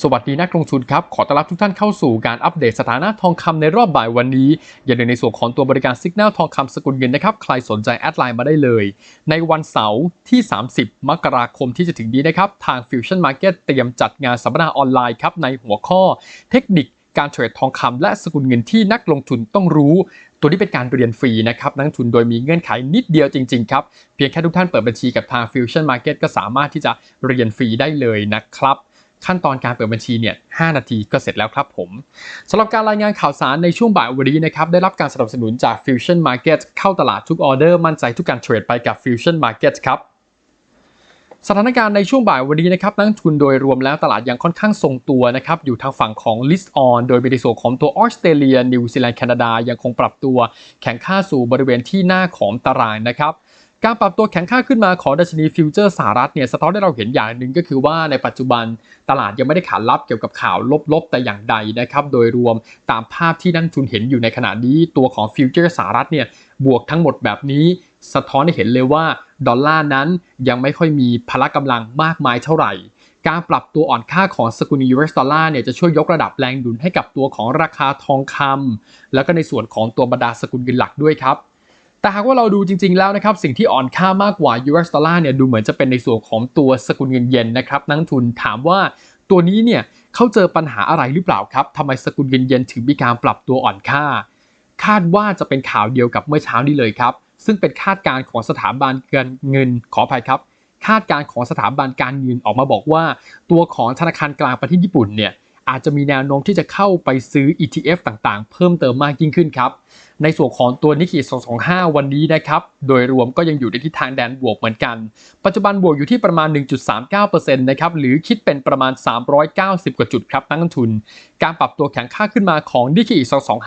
สวัสดีนักลงทุนครับ ขอต้อนรับทุกท่านเข้าสู่การอัปเดตสถานะทองคำในรอบบ่ายวันนี้ อย่าลืมในส่วนของตัวบริการสิกแนลทองคำสกุลเงินนะครับ ใครสนใจแอดไลน์มาได้เลย ในวันเสาร์ที่ 30 มกราคมที่จะถึงนี้นะครับ ทาง Fusion Market เตรียมจัดงานสัมมนาออนไลน์ครับ ในหัวข้อเทคนิคการเทรดทองคำและสกุลเงินที่นักลงทุนต้องรู้ ตัวนี้เป็นการเรียนฟรีนะครับนักลงทุนโดยมีเงื่อนไขนิดเดียวจริง ๆ ครับ เพียงแค่ทุกท่านเปิดบัญชีกับทาง Fusion Market ก็สามารถที่จะเรียนฟรีได้เลยนะครับ ขั้นตอนการเปิดบัญชีเนี่ย5นาทีก็เสร็จแล้วครับผมสำหรับการรายงานข่าวสารในช่วงบ่ายวันนี้นะครับได้รับการสนับสนุนจาก Fusion Market เข้าตลาดทุกออเดอร์มั่นใจทุกการเทรดไปกับ Fusion Market ครับสถานการณ์ในช่วงบ่ายวันนี้นะครับนักลงทุนโดยรวมแล้วตลาดยังค่อนข้างทรงตัวนะครับอยู่ทางฝั่งของ list on โดยมีในส่วนของตัวออสเตรเลียนิวซีแลนด์แคนาดายังคงปรับตัวแข็งค่าสู่บริเวณที่หน้าของตารางนะครับ การปรับตัวแข็งค่าขึ้นมาของดัชนีฟิวเจอร์สหรัฐเนี่ยสะท้อนให้เราเห็นอย่างหนึ่งก็คือว่าในปัจจุบันตลาดยังไม่ได้ขานรับเกี่ยวกับข่าวลบๆ แต่อย่างใดนะครับโดยรวมตามภาพที่นักลงทุนเห็นอยู่ในขณะนี้ตัวของฟิวเจอร์สหรัฐเนี่ยบวกทั้งหมดแบบนี้ สะท้อนให้เห็นเลยว่าดอลลาร์นั้นยังไม่ค่อยมีพละกำลังมากมายเท่าไหร่การปรับตัวอ่อนค่าของสกุล US ดอลลาร์เนี่ยจะช่วยยกระดับแรงดุลให้กับตัวของราคาทองคำแล้วก็ในส่วนของตัวบรรดาสกุลเงินหลักด้วยครับ แต่หากว่าเราดูจริง ๆแล้วนะครับสิ่งที่อ่อนค่ามากกว่า US ดอลลาร์เนี่ยดูเหมือนจะเป็นในส่วนของตัวสกุลเงินเยนนะครับนักทุนถามว่าตัวนี้เนี่ยเขาเจอปัญหาอะไรหรือเปล่าครับทำไมสกุลเงินเยนถึงมีการปรับตัวอ่อนค่า คาดว่าจะเป็นข่าวเดียวกับเมื่อเช้านี้เลยครับ ซึ่งเป็นคาดการณ์ของสถาบันการเงินขออภัยครับ คาดการณ์ของสถาบันการเงินออกมาบอกว่า ตัวของธนาคารกลางประเทศญี่ปุ่นเนี่ย อาจจะมีแนวโน้มที่จะเข้าไปซื้อ ETF ต่างๆ เพิ่มเติมมากยิ่งขึ้นครับ ในส่วนของตัวนิกเกิ225 วันนี้นะครับ โดยรวมก็ยังอยู่ในทิศทางแดนบวกเหมือนกัน ปัจจุบันบวกอยู่ที่ประมาณ 1.39%นะครับ หรือคิดเป็นประมาณ 390 กว่าจุดครับนักลงทุน การปรับตัวแข็งค่าขึ้นมาของนิกเกิ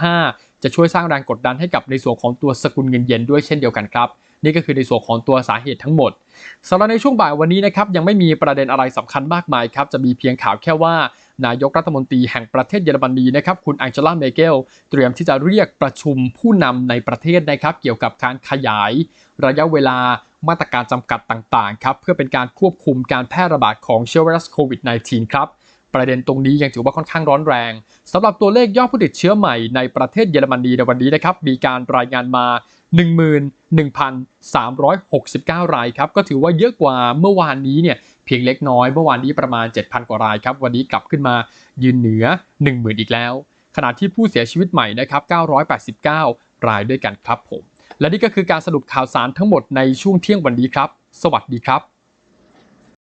225 จะช่วยสร้างแรงกดดันให้กับในส่วนของตัวสกุลเงินเยนด้วยเช่นเดียวกันครับ นี่ก็คือในส่วนของตัวสาเหตุทั้งหมดสำหรับในช่วงบ่ายวันนี้นะครับยังไม่มีประเด็นอะไรสำคัญมากมายครับจะมีเพียงข่าวแค่ว่านายกรัฐมนตรีแห่งประเทศเยอรมนีนะครับคุณอังเจล่าเมเกลเตรียมที่จะเรียกประชุมผู้นำในประเทศนะครับ เกี่ยวกับการขยาย ระยะเวลามาตรการจำกัดต่างๆครับเพื่อเป็นการควบคุมการแพร่ระบาดของเชื้อไวรัสโควิด -19 ครับ ประเด็นตรงนี้ยังถือว่าค่อนข้างร้อนแรงสำหรับตัวเลขยอดผู้ติดเชื้อใหม่ในประเทศเยอรมนีในวันนี้นะครับมีการรายงานมา 11,369 รายครับก็ถือว่าเยอะกว่าเมื่อวานนี้เนี่ยเพียงเล็กน้อยเมื่อวานนี้ประมาณ 7,000 กว่ารายครับวันนี้กลับขึ้นมายืนเหนือ 10,000 อีกแล้ว ขณะที่ผู้เสียชีวิตใหม่นะครับ 989 รายด้วยกันครับผม และนี่ก็คือการสรุปข่าวสารทั้งหมดในช่วงเที่ยงวันนี้ครับ สวัสดีครับ